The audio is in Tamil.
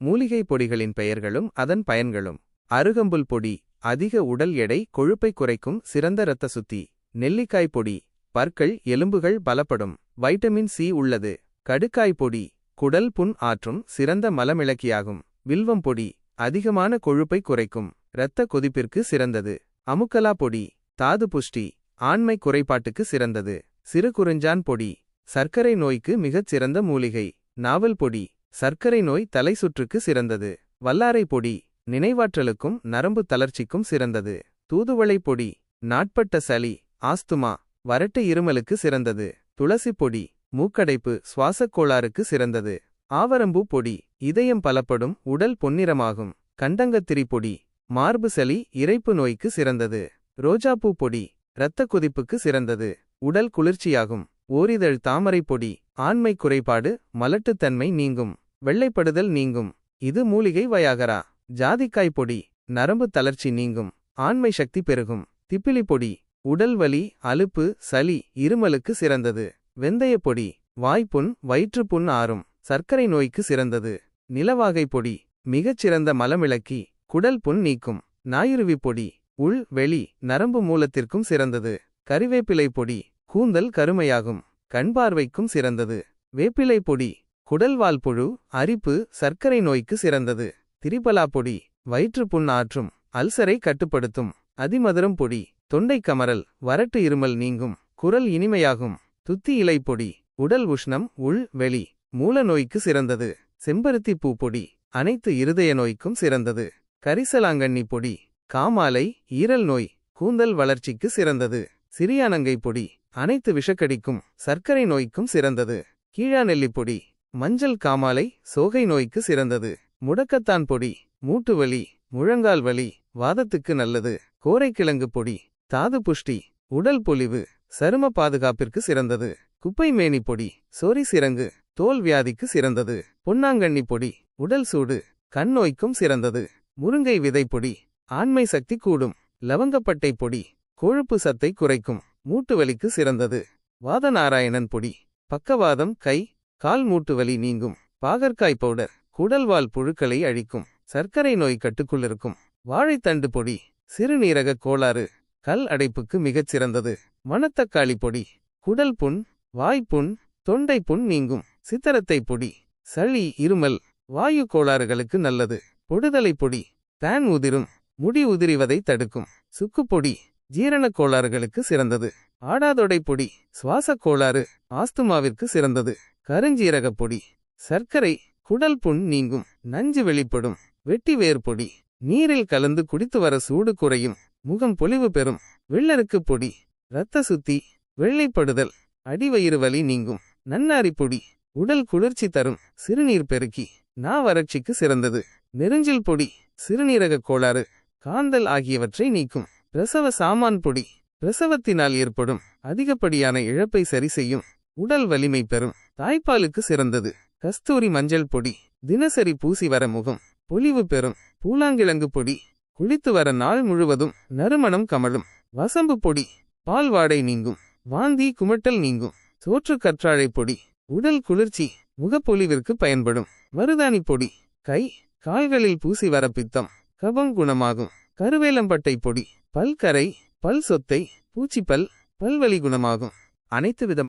மூலிகை பொடிகளின் பெயர்களும் அதன் பயன்களும். அருகம்புல் பொடி அதிக உடல் எடை கொழுப்பை குறைக்கும் சிறந்த இரத்த சுத்தி. நெல்லிக்காய் பொடி பற்கள் எலும்புகள் பலப்படும். வைட்டமின் சி உள்ளது. கடுக்காய் பொடி குடல் புண் ஆற்றும் சிறந்த மலமிளக்கியாகும். வில்வம் பொடி அதிகமான கொழுப்பை குறைக்கும். இரத்த கொதிப்பிற்கு சிறந்தது. அமுக்கலா பொடி தாது புஷ்டி ஆண்மை குறைபாட்டுக்கு சிறந்தது. சிறு குறிஞ்சான் பொடி சர்க்கரை நோய்க்கு மிகச் சிறந்த மூலிகை. நாவல் பொடி சர்க்கரை நோய் தலை சுற்றுக்கு சிறந்தது. வல்லாரை பொடி நினைவாற்றலுக்கும் நரம்பு தளர்ச்சிக்கும் சிறந்தது. தூதுவளை பொடி நாட்பட்ட சளி ஆஸ்துமா வறட்டு இருமலுக்கு சிறந்தது. துளசி பொடி மூக்கடைப்பு சுவாசக் கோளாறுக்கு சிறந்தது. ஆவரம்பூ பொடி இதயம் பலப்படும் உடல் பொன்னிறமாகும். கண்டங்கத்திரி பொடி மார்பு சளி இரைப்பு நோய்க்கு சிறந்தது. ரோஜாப்பூ பொடி இரத்த கொதிப்புக்கு சிறந்தது. உடல் குளிர்ச்சியாகும். ஓரிதழ் தாமரை பொடி ஆண்மை குறைபாடு மலட்டுத்தன்மை நீங்கும். வெள்ளைப்படுதல் நீங்கும். இது மூலிகை வயாகரா. ஜாதிக்காய் பொடி நரம்பு தளர்ச்சி நீங்கும். ஆண்மை சக்தி பெருகும். திப்பிலி பொடி உடல் வலி அலுப்பு சளி இருமலுக்கு சிறந்தது. வெந்தய பொடி வாய்ப்புண் வயிற்றுப்புண் ஆறும். சர்க்கரை நோய்க்கு சிறந்தது. நிலவாகை பொடி மிகச் சிறந்த மலமிளக்கி குடல் புண் நீக்கும். நாயுருவி பொடி உள் வெளி நரம்பு மூலத்திற்கும் சிறந்தது. கறிவேப்பிலை பொடி கூந்தல் கருமையாகும். கண்பார்வைக்கும் சிறந்தது. வேப்பிலை பொடி குடல்வால் புழு அரிப்பு சர்க்கரை நோய்க்கு சிறந்தது. திரிபலா பொடி வயிற்றுப்புண் ஆற்றும் அல்சரை கட்டுப்படுத்தும். அதிமதுரம் பொடி தொண்டை கமரல் வறட்டு இருமல் நீங்கும் குரல் இனிமையாகும். துத்தி இலை பொடி உடல் உஷ்ணம் உள் வெளி மூல நோய்க்கு சிறந்தது. செம்பருத்தி பூ பொடி அனைத்து இருதய நோய்க்கும் சிறந்தது. கரிசலாங்கண்ணி பொடி காமாலை ஈரல் நோய் கூந்தல் வளர்ச்சிக்கு சிறந்தது. சிறியானங்கை பொடி அனைத்து விஷக்கடிக்கும் சர்க்கரை நோய்க்கும் சிறந்தது. கீழாநெல்லி பொடி மஞ்சள் காமாலை சோகை நோய்க்கு சிறந்தது. முடக்கத்தான் பொடி மூட்டுவலி முழங்கால் வலி வாதத்துக்கு நல்லது. கோரைக்கிழங்கு பொடி தாது புஷ்டி உடல் பொலிவு சரும பாதுகாப்பிற்கு சிறந்தது. குப்பை மேனி பொடி சொறி சிறங்கு தோல் வியாதிக்கு சிறந்தது. பொன்னாங்கண்ணி பொடி உடல் சூடு கண் நோய்க்கும் சிறந்தது. முருங்கை விதை பொடி ஆண்மை சக்தி கூடும். லவங்கப்பட்டை பொடி கொழுப்பு சத்தை குறைக்கும் மூட்டுவலிக்கு சிறந்தது. வாதநாராயணன் பொடி பக்கவாதம் கை கால் மூட்டு வலி நீங்கும். பாகற்காய் பவுடர் குடல்வால் புழுக்களை அழிக்கும். சர்க்கரை நோய் கட்டுக்குள்ளிருக்கும். வாழைத்தண்டு பொடி சிறுநீரக கோளாறு கல் அடைப்புக்கு மிகச் சிறந்தது. மணத்தக்காளி பொடி குடல் புண் வாய்ப்புண் தொண்டை புண் நீங்கும். சித்தரத்தை பொடி சளி இருமல் வாயு கோளாறுகளுக்கு நல்லது. பொடுதலை பொடி பேன் உதிரும் முடி உதிரிவதை தடுக்கும். சுக்குப்பொடி ஜீரணக் கோளாறுகளுக்கு சிறந்தது. ஆடாதொடை பொடி சுவாசக் கோளாறு ஆஸ்துமாவிற்கு சிறந்தது. கருஞ்சீரகப் பொடி சர்க்கரை குடல் புண் நீங்கும் நஞ்சு வெளிப்படும் வெட்டி வேர் பொடி நீரில் கலந்து குடித்து வர சூடு குறையும் முகம் பொலிவு பெறும் வெள்ளருக்கு பொடி இரத்த சுத்தி வெள்ளைப்படுதல் அடிவயிறு வலி நீங்கும் நன்னாரி பொடி உடல் குளிர்ச்சி தரும் சிறுநீர் பெருக்கி நா வறட்சிக்கு சிறந்தது நெருஞ்சில் பொடி சிறுநீரகக் கோளாறு காந்தல் ஆகியவற்றை நீக்கும் பிரசவ சாமான் பொடி பிரசவத்தினால் ஏற்படும் அதிகப்படியான இழப்பை சரி செய்யும் உடல் வலிமை பெறும். தாய்ப்பாலுக்கு சிறந்தது. கஸ்தூரி மஞ்சள் பொடி தினசரி பூசி வர முகம் பொலிவு பெறும். பூலாங்கிழங்கு பொடி குளித்து வர நாள் முழுவதும் நறுமணம் கமழும். வசம்பு பொடி பால் வாடை நீங்கும். வாந்தி குமட்டல் நீங்கும். சோற்று கற்றாழை பொடி உடல் குளிர்ச்சி முகப்பொலிவிற்கு பயன்படும். மருதாணி பொடி கை கால்களில் பூசி வர பித்தம் கபம் குணமாகும். கருவேலம்பட்டை பொடி பல்கரை பல் சொத்தை பூச்சிப்பல் பல்வலி குணமாகும். அனைத்து விதம்